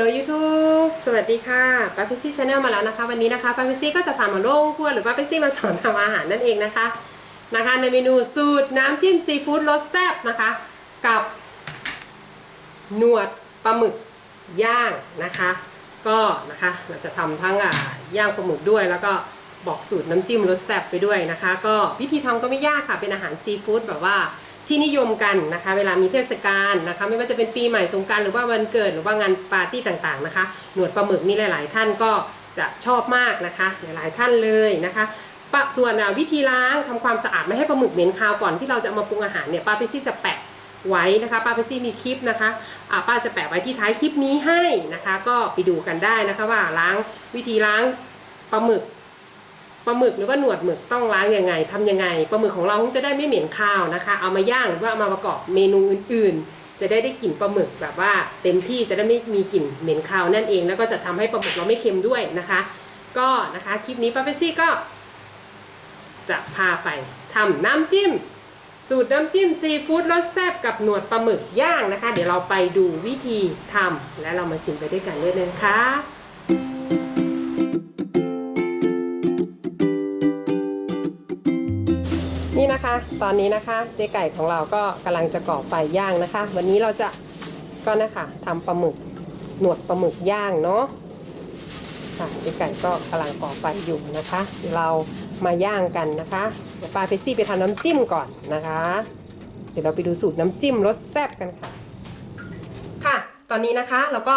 ลโล YouTube สวัสดีค่ะป้าพิซี่ชาแนลมาแล้วนะคะ วันนี้นะคะป้าพิซี่ก็จะพามาลงครัวหรือป้าพิซี่มาสอนทำอาหารนั่นเองนะคะนะคะ ในเมนูสูตรน้ำจิ้มซีฟู้ดรสแซ่บนะคะ กับหนวดปลาหมึกย่างนะคะ ก็นะคะเราจะทำทั้งอ่าย่างปลาหมึกด้วย แล้วก็บอกสูตรน้ำจิ้มรสแซ่บไปด้วยนะคะ ก็วิธีทำก็ไม่ยากค่ะเป็นอาหารซีฟู้ดแบบว่า ที่นิยมกันนะคะ เวลามีเทศกาลนะคะ ไม่ว่าจะเป็นปีใหม่สงการหรือว่าวันเกิดหรือว่างานปาร์ตี้ต่างๆนะคะ หนวดปลาหมึกนี่หลาย ๆ ท่านก็จะชอบมากนะคะ หลายๆท่านเลยนะคะปะส่วนวิธีล้างทำความสะอาดไม่ให้ปลาหมึกเหม็นคาวก่อนที่เราจะเอามาปรุงอาหารเนี่ยป้าเปซี่จะแปะไว้นะคะป้าเปซี่มีคลิปนะคะป้าจะแปะไว้ที่ท้ายคลิปนี้ให้นะคะ ก็ไปดูกันได้นะคะว่าล้างวิธีล้างปลาหมึก ลาหมึกหรือว่าหนวดหมึกต้องล้างยังไงทำยังไงปลาหมึกของเราคงจะได้ไม่เหม็นคาวนะคะ เอามาย่างหรือว่าเอามาประกอบเมนูอื่นๆ จะได้ได้กลิ่นปลาหมึกแบบว่าเต็มที่จะได้ไม่มีกลิ่นเหม็นคาวนั่นเอง แล้วก็จะทำให้ปลาหมึกเราไม่เค็มด้วยนะคะ ก็นะคะคลิปนี้ป้าเปซี่ก็ จะพาไปทำน้ำจิ้ม สูตรน้ำจิ้มซีฟู้ดรสแซ่บกับหนวดปลาหมึกย่างนะคะ เดี๋ยวเราไปดูวิธีทำและเรามาชิมไปด้วยกันเลยนะคะ นี่นะคะ ตอนนี้นะคะเจ๊ไก่ของเราก็กำลังจะก่อไฟย่างนะคะ วันนี้เราจะก็นะคะทำปลาหมึกหนวดปลาหมึกย่างเนาะค่ะเจ๊ไก่ก็กำลังก่อไฟอยู่นะคะ เรามาย่างกันนะคะเดี๋ยวปลาเปซี่ไปทำน้ำจิ้มก่อนนะคะ เดี๋ยวเราไปดูสูตรน้ำจิ้มรสแซ่บกันค่ะ ค่ะ ตอนนี้นะคะเราก็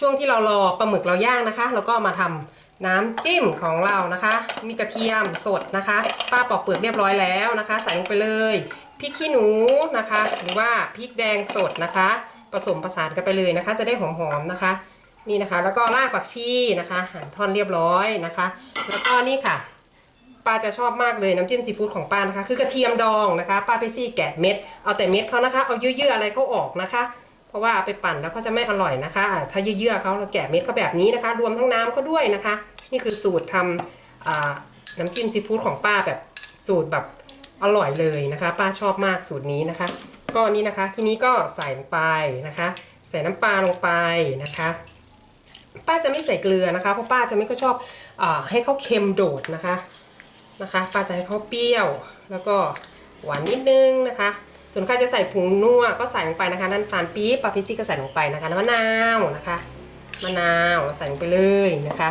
ช่วงที่เรารอปลาหมึกเราย่างนะคะเราก็มาทำ น้ำจิ้มของเรานะคะ มีกระเทียมสดนะคะ ป้าปอกเปลือกเรียบร้อยแล้วนะคะ ใส่ลงไปเลยพริกขี้หนูนะคะ หรือว่าพริกแดงสดนะคะ ผสมผสานกันไปเลยนะคะ จะได้หอมๆนะคะ นี่นะคะ แล้วก็รากผักชีนะคะ หั่นท่อนเรียบร้อยนะคะ แล้วก็นี่ค่ะป้าจะชอบมากเลยน้ำจิ้มซีฟู้ดของป้านะคะ คือกระเทียมดองนะคะ ป้าไปซี่แกะเม็ด เอาแต่เม็ดเขานะคะ เอาเยื่อๆอะไรเขาออกนะคะ เพราะว่าไปปั่นแล้วก็จะไม่อร่อยนะคะ ถ้าเยื่อๆเขาเราแกะเม็ดเขาแบบนี้นะคะ รวมทั้งน้ำก็ด้วยนะคะ นี่คือสูตรทำอ่าน้ำจิ้มซีฟู้ดของป้าแบบสูตรแบบอร่อยเลยนะคะ ป้าชอบมากสูตรนี้นะคะ ก็นี่นะคะทีนี้ก็ใส่ลงไปนะคะ ใส่น้ำปลาลงไปนะคะป้าจะไม่ใส่เกลือนะคะเพราะป้าจะไม่ค่อยชอบอให้เขาเค็มโดดนะคะนะคะ ป้าจะให้เขาเปรี้ยว แล้วก็หวานนิดนึงนะคะ ส่วนใครจะใส่ผงนัวก็ใส่ลงไปนะคะน้ำตาลปี๊บปาพิซี่ก็ใส่ลงไปนะคะน้ำมะนาวนะคะมะนาวใส่ลงไปเลยนะคะ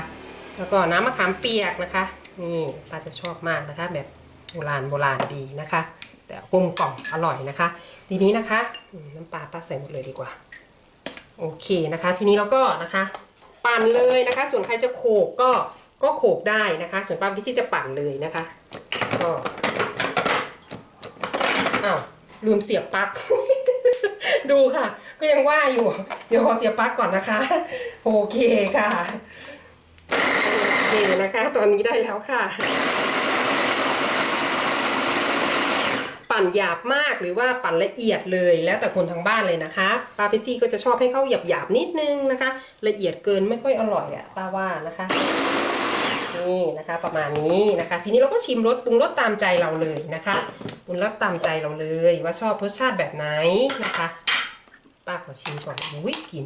แล้วก็น้ำมะขามเปียกนะคะนี่ป้าจะชอบมากนะคะ แบบโบราณโบราณดีนะคะ แต่กลมกล่อมอร่อยนะคะ ทีนี้นะคะน้ำปลาป้าใส่หมดเลยดีกว่า โอเคนะคะ ทีนี้เราก็นะคะปั่นเลยนะคะ ส่วนใครจะโขกก็ก็โขกได้นะคะ ส่วนป้าพิซี่จะปั่นเลยนะคะก็อ้าว ลืมเสียบปลั๊ก ดูค่ะ ก็ยังว่าอยู่ เดี๋ยวขอเสียบปลั๊กก่อนนะคะ โอเคค่ะโอเคนะคะ ตอนนี้ได้แล้วค่ะ ปั่นหยาบมากหรือว่าปั่นละเอียดเลยแล้วแต่คนทางบ้านเลยนะคะป้าเปซี่ก็จะชอบให้เขาหยาบหยาบนิดนึงนะคะ ละเอียดเกินไม่ค่อยอร่อยอะ่ะป้าว่านะคะ นี่นะคะประมาณนี้นะคะ ทีนี้เราก็ชิมรสปรุงรสตามใจเราเลยนะคะปรุงรสตามใจเราเลย ว่าชอบรสชาติแบบไหนนะคะ ป้าขอชิมก่อนอุ้ยกลิน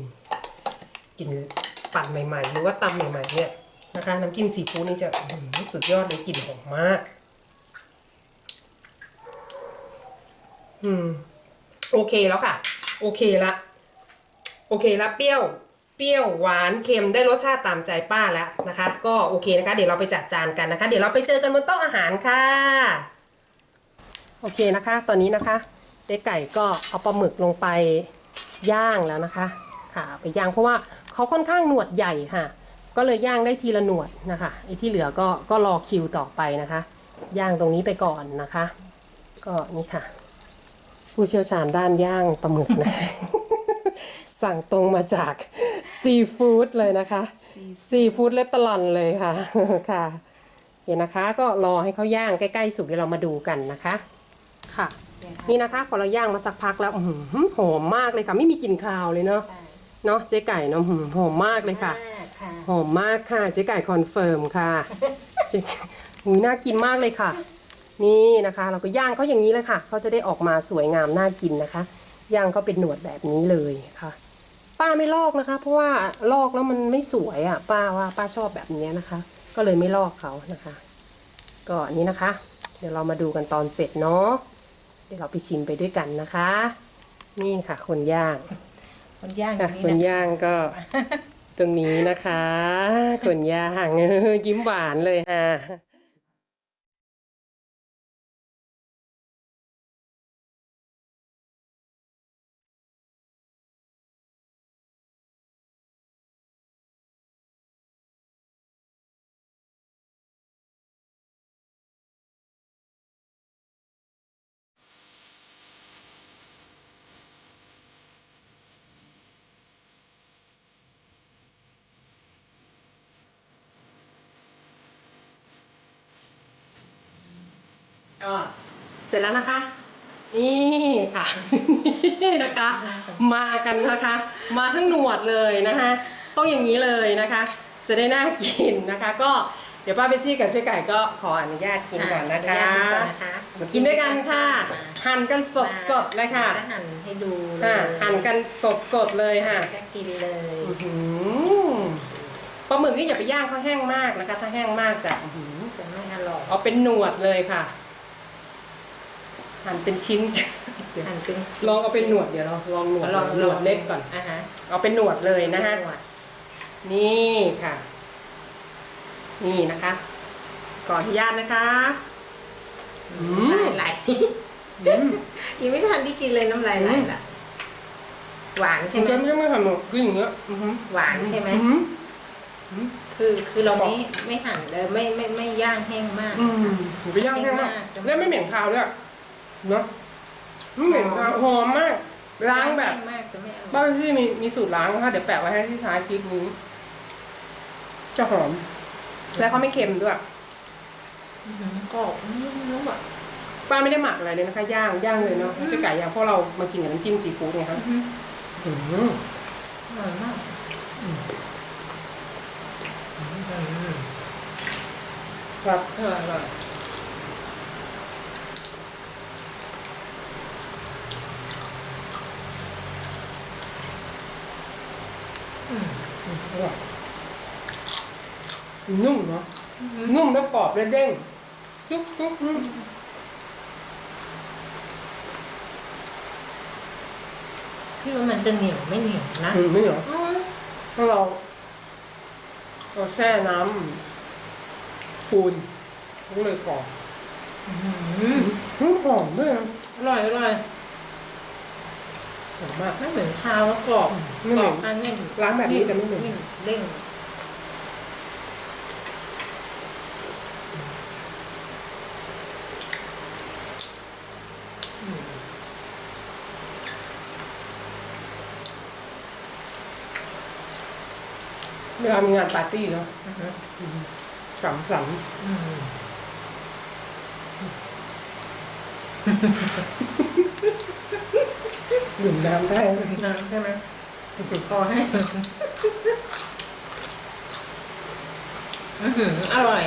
กลินปั่นใหม่ ๆ หรือว่าตำใหม่ๆเนี่ยนะคะน้ำจิ้มซีฟู้ดนี่จะอื้อหือสุดยอดเลยกลิ่นหอมมาก อืม โอเคแล้วค่ะ โอเคละ โอเคละเปรี้ยว เปรี้ยวหวานเค็มได้รสชาติตามใจป้าแล้วนะคะ ก็โอเคนะคะ เดี๋ยวเราไปจัดจานกันนะคะ เดี๋ยวเราไปเจอกันบนโต๊ะอาหารค่ะ โอเคนะคะ ตอนนี้นะคะเจ๊ไก่ก็เอาปลาหมึกลงไปย่างแล้วนะคะ ค่ะไปย่างเพราะว่าเขาค่อนข้างหนวดใหญ่ค่ะ ก็เลยย่างได้ทีละหนวดนะคะไอ้ที่เหลือก็ก็รอคิวต่อไปนะคะ ย่างตรงนี้ไปก่อนนะคะ ก็นี่ค่ะ ผู้เชี่ยวชาญด้านย่างปลาหมึกนะ สั่งตรงมาจากซีฟู้ดเลยนะคะ ซีฟู้ดเลตตลอนเลยค่ะค่ะเดี๋ยวนะคะก็รอให้เขาย่างใกล้ๆสุกเดี๋ยวเรามาดูกันนะคะ ค่ะ นี่นะคะ พอเราย่างมาสักพักแล้วอื้อหือหอมมากเลยค่ะ ไม่มีกลิ่นคาวเลยเนาะเนาะเจ๊ไก่เนาะอื้อหือหอมมากเลยค่ะค่ะ หอมมากค่ะ เจ๊ไก่คอนเฟิร์มค่ะเจ๊หูยน่ากินมากเลยค่ะ นี่นะคะ เราก็ย่างเขาอย่างนี้เลยค่ะเขาจะได้ออกมาสวยงามน่ากินนะคะ ย่างเขาเป็นหนวดแบบนี้เลยค่ะป้าป้าไม่ลอกนะคะ เพราะว่าลอกแล้วมันไม่สวยอะ ป้าว่าป้าชอบแบบนี้นะคะ ก็เลยไม่ลอกเขานะคะ ก็อันนี้นะคะ เดี๋ยวเรามาดูกันตอนเสร็จเนาะเดี๋ยวเราไปชิมไปด้วยกันนะคะ นี่ค่ะ คนย่างคนย่างอค่ะย่างนี้คนนะย่างก็ตรงนี้นะคะ คนย่างเออยิ้มหวานเลยค่ะ เสร็จแล้วนะคะ นี่ค่ะนี่นะคะ มากันนะคะ มาทั้งหนวดเลยนะคะ ต้องอย่างนี้เลยนะคะ จะได้น่ากินนะคะ ก็เดี๋ยวป้าเบซี่กับเจ๊ไก่ก็ขออนุญาตกินก่อนนะคะย่างก่อนนะคะกินด้วยกันค่ะ หั่นกันสดๆเลยค่ะ จะหั่นให้ดูเลค่ะยหั่นกันสดๆเลยค่ะก็กินเลยอื้อหือปลาหมึกนี่อย่าไปย่างเขาแห้งมากนะคะ ถ้าแห้งมากจะอื้อหือจะไม่อร่อยเอาเป็นหนวดเลยค่ะ หั่นเป็นชิ้นเดี๋ยวหั่นเป็นชิ้นลองเอาเป็นหนวดเดี๋ยวเราลองหนวดลองหนวดเล็กก่อนอะฮะเอาเป็นหนวดเลยนะฮะหวดนี่ค่ะ นี่นะคะขออนุญาตนะคะอืมน้ำลายไหลอืมยังไม่ทันที่กินเลยน้ำลายไหลละหวานใช่ไหมจะไม่ไม่ทำหรอกคืออย่างเงี้ยอือหือหวานใช่ไหมอือหือคือคือเราไม่ไม่หั่นเลยไม่ไม่ไม่ย่างแห้งมากอืมหนูไปย่างแห้งมากแห้งมากแล้วไม่เหม็นคาวด้วย เนาะไม่เหม็นคาวหอมมาก ล้างแบบแห้มากจะไม่อร่บ้าอยนที่มีมีสูตรล้างนะคะเดี๋ยวแปะไว้ให้ที่ท้ายคลิปนี้จะหอม และเขาไม่เค็มด้วยอื้อหือกรอบนุ่มนุ่มอะป้าไม่ได้หมักอะไรเลยนะคะ ย่างย่างเลยเนาะไม่ใช่ไก่ย่างเพราะเรามากินกับน้ำจิ้มซีฟู้ดไงคะอื้อหืออืมอร่อยมากอืมครับอร่อยอร่อยอืม อร่อย นุ่มเนาะนุ่มแล้วกรอบแล้วเด้งจุ๊บจุ๊บอืมพี่ว่ามันจะเหนียวไม่เหนียวนะอืมไม่เหรออืมถ้าเราเราแช่น้ำปูนก็เลยกรอบอื้อหืออืมหอมด้วยนะอร่อยอร่อยหอมมากไม่เหมือนคาวแล้วกรอบไม่เหกมืรออนบอันเนี้ยล้างแบบนี้จะไม่เหมือนยิ่งเด้ง เวลามีงานปาร์ตี้เนาะอือหือสังสรรค์อืมดื่มน้ำได้น้ำใช่ไหมคอให้อื้อหืออร่อย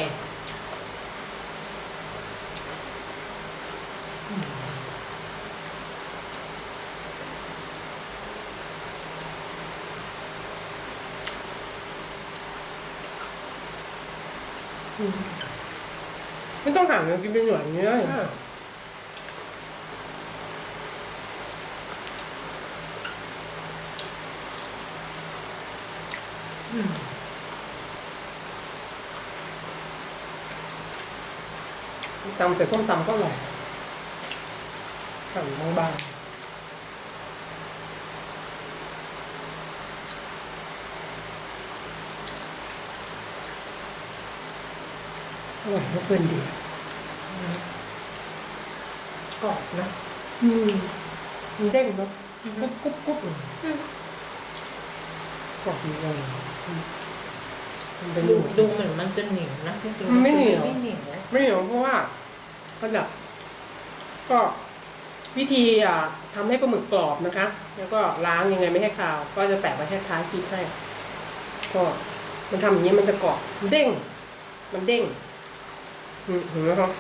ไม่ต้องหั่นเลยกินเป็นหน่วยอย่างนี้ได้อืมตำใส่ส้มตำก็อร่อยหั่นบางๆ ร่อยมากเกินดีกรอบนะอืมมันเด้งเนาะกุ๊บกุ๊บกุ๊บกรอบดีเลยอืมมันเป็นหดูมู ดูเหมือนมันจะเหนียวนะจริงๆมันไม่เหนียว ไม่เหนียวไม่เหนียวเพราะว่าระดับก็วิธีอะทำให้ปลาหมึกกรอบนะคะ แล้วก็ล้างยังไงไม่ให้คาว ก็จะแปะไว้ให้ท้ายคลิปให้ก็มันทำอย่างนี้มันจะกรอบเด้ง มันเด้ง อืมเห็นไหมครับ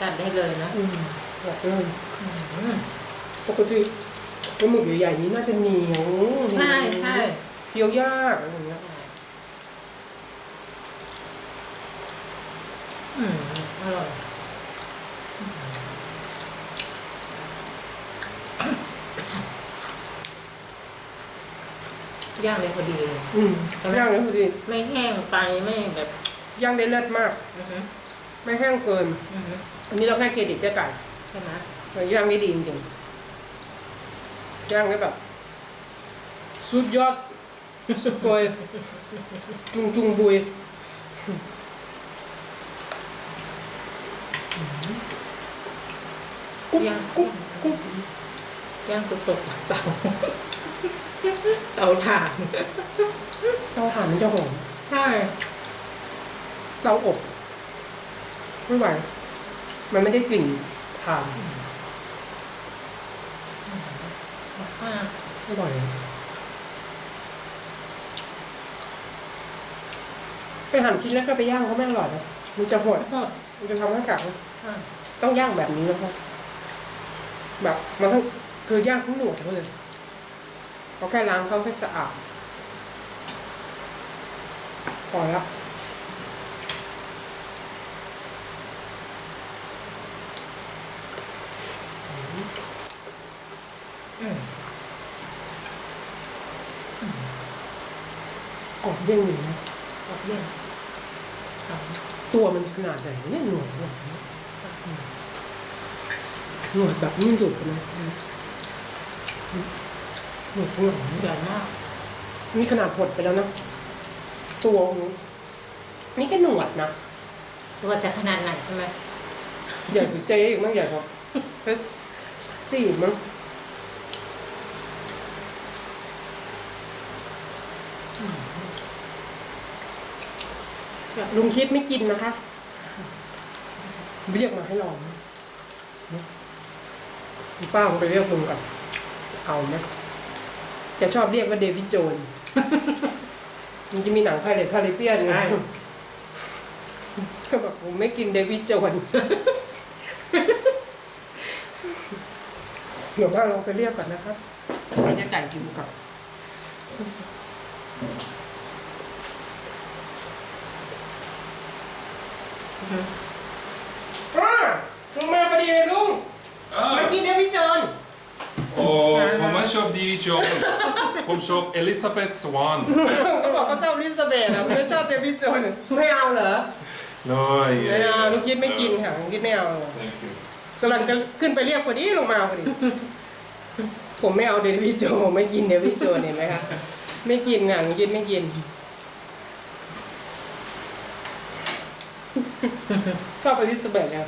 กัดได้เลยนะอืมแบบนี้อืมปกติปลาหมึกใหญ่ๆนี้น่าจะเหนียวใช่ใช่เคี้ยวยากอะไรอย่างเงี้ยอืมอร่อยย่างเลยพอดีเลยอืมย่างเลยพอดี ไม่แห้งไปไม่แบบ ย่างได้เลิศมาก อือฮึไม่แห้งเกิน อือฮึอันนี้เราให้เครดิตเจ๊ไก่ใช่ไหมเราย่างได้ดีจริงๆย่างได้แบบ สุดยอด สุดโกยจุงจุงบุย กุ๊บย่างกุ๊บกุ๊บย่างสดๆจากเตาเตาถ่านเตาถ่านมันจะหอม ใช่ เตาอบไม่ไหวมันไม่ได้กลิ่นถ่านมากอร่อยไปหั่นชิ้นแล้วก็ไปย่างเขาไม่อร่อยนะมันจะหดมันจะทำให้กัดนะใช่ต้องย่างแบบนี้นะครับแบบมันต้องคือย่างทั้งหนวดเขาเลยเขาแค่ล้างเขาให้สะอาดพอแล้ว อืม กรอบ เด้งอยู่นะขอบเย็นหอมตัวมันขนาดไหนเนี่ยหนวดหนวดหนวดแบบนี้มันหยุดนะหนวดสงองใหญ่มากนี่ขนาดหดไปแล้วนะ ตัวนี้นี่แค่หนวดนะตัวจะขนาดไหนใช่ไหมใหญ่กว่าเจ๊อีกมั้งใหญ่กว่าเพชรสี่มั้ง ลุงคิดไม่กินนะคะเรียกมาให้ลองนะคุณป้าผมไปเรียกลุงก่อนเอาไหมแกชอบเรียกว่าเดวิดโจนมันจะมีหนังไพเรตพาริเปียนไงก็บอกผมไม่กินเดวิดโจนเดี๋ยวป้าลองไปเรียกก่อนนะครับเราจะไก่กินก่อน อ่าลุงมาพอดีเลยลุง Ah, มากินเดวิดโจน oh, ผมไม่ชอบดีวิจอนผมชอบเอลิซาเบธสวานเขาบอกเขาชอบลิซาเบธอะไม่ชอบเดวิดโจนไม่เอาเหรอน้อยไม่เอาลุงคิดไม่กินค่ะลุงคิดไม่เอา thank you กำลังจะขึ้นไปเรียกพอดีลงมาพอดี ผมไม่เอาเดวิดโจนผมไม่กินเดวิดโจนเห็นไหมคะ ไม่กินค่ะลุงคิดไม่กิน ชอบอลิซาเบธเนี่ย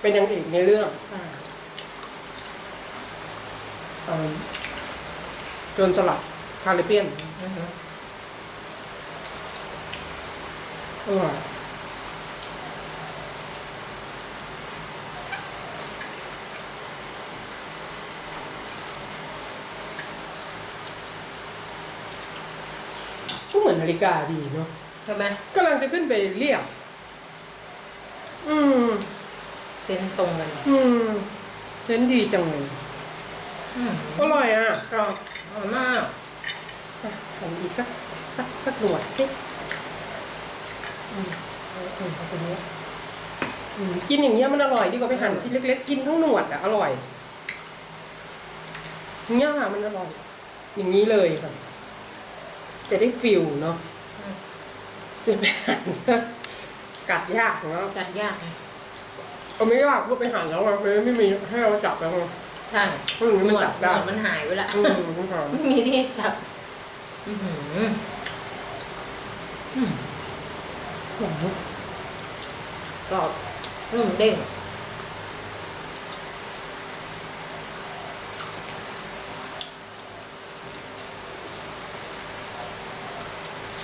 เป็นนางเอกในเรื่องอ่าเอ่อโจนสลัดคาริเบียนอือฮึอร่อยก็เหมือนนาฬิกาดีเนาะใช่ไหมกำลังจะขึ้นไปเรียก อืม เส้นตรงกันอืมเซนส์ดีจังเลยอืมอร่อยอะกรอบอร่อยมากอะทำอีกสักสักสักหนวดสิอืมเอาเอาเอาตัวนี้อืมกินอย่างเงี้ยมันอร่อยดีกว่าไปหั่นชิ้นเล็กๆกินทั้งหนวดอะอร่อยอย่างเงี้ยค่ะมันอร่อย อย่างนี้เลยค่ะจะได้ฟิลเนาะอืมจะไปหั่นซะ กัดยากเนาะจัดยากไหมเอาไม่ยากพูดไปหั่นแล้วอะมันไม่มีให้เราจับแล้วไงใช่อืมหนมันวดจับหนได้วดมันหายไปละอืมคุณผู้ชมไม่มีที่จับอือหืออืมหวานกรอบนุ่มเด้ง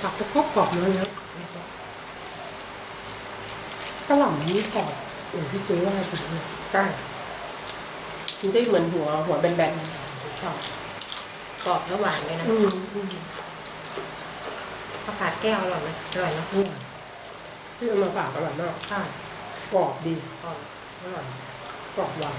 ผักจะครอบกรอบน้อยนะกระหล่ำ นี่กรอบอย่างที่เจ๊ว่าจริงเลยใช่มันจะเหมือนหัวหัวแบนชอบกรอบและหวานเลยนะๆอืมอืมผักกาดแก้วอร่อยไหมอร่อยเนอะอืมที่เอามาฝากอร่อยมากใช่กรอบดีกรอบอร่อยกรอบหวาน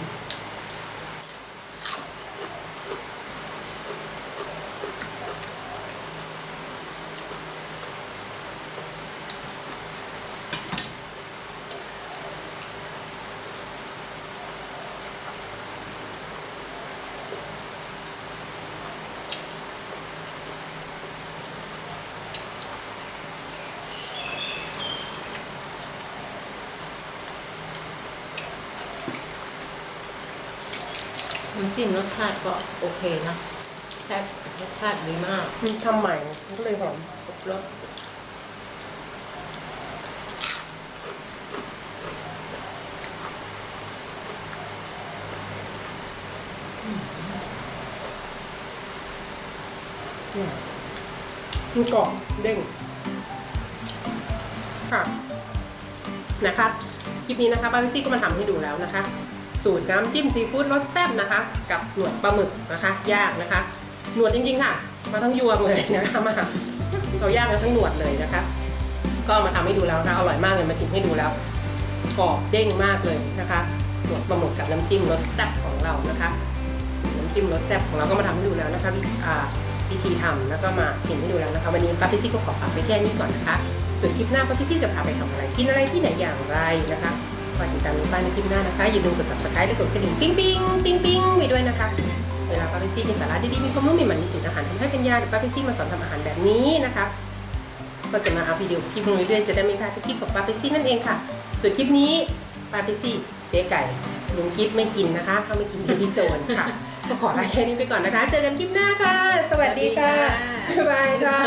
น้ำจิ้มรสชาติก็โอเคนะแซ่บรสชาติดีมากมีทำใหม่มันก็เลยหอมครบรสมันกรอบเด้งค่ะนะคะ คลิปนี้นะคะป้าพิซี่ก็มาทำให้ดูแล้วนะคะ สูตรน้ำจิ้มซีฟู้ดรสแซ่บนะคะ กับหนวดปลาหมึกนะคะย่างนะคะ หนวดจริงๆค่ะ มาทั้งยวงเลยนะคะมาเราย่างกันทั้งหนวดเลยนะคะ ก็มาทำให้ดูแล้วนะคะอร่อยมากเลยมาชิมให้ดูแล้วกรอบเด้งมากเลยนะคะหนวดปลาหมึกกับน้ำจิ้มรสแซ่บของเรานะคะสูตรน้ำจิ้มรสแซ่บของเราก็มาทำให้ดูแล้วนะคะวิอ่าวิธีทำแล้วก็มาชิมให้ดูแล้วนะคะ วันนี้ป้าพิซี่ก็ขอฝากไว้แค่นี้ก่อนนะคะส่วนคลิปหน้าป้าพิซี่จะพาไปทำอะไร กินอะไรที่ไหนอย่างไรนะคะ คอยติดตามป้าในคลิปหน้านะคะ อย่าลืมกด subscribe และกดกระดิ่งปิ๊งปิ๊งปิ๊งปิ๊งไปด้วยนะคะ เวลาป้าพิซี่มีสาระดีๆ มีความรู้ใหม่ๆมีสูตรอาหารทำให้เป็นยาเดี๋ยวป้าพิซี่มาสอนทำอาหารแบบนี้นะคะ ก็จะมาอัพวิดีโอคลิปลงเรื่อยๆจะได้ไม่พลาดทุกคลิปของป้าเปซี่นั่นเองค่ะ ส่วนคลิปนี้ป้าเปซี่เจ๊ไก่ลุงคิดไม่กินนะคะเขาไม่กินเบบี้โซนค่ะ ก็ขอลาแค่นี้ไปก่อนนะคะ เจอกันคลิปหน้าค่ะ สวัสดีค่ะ บ๊ายบายค่ะ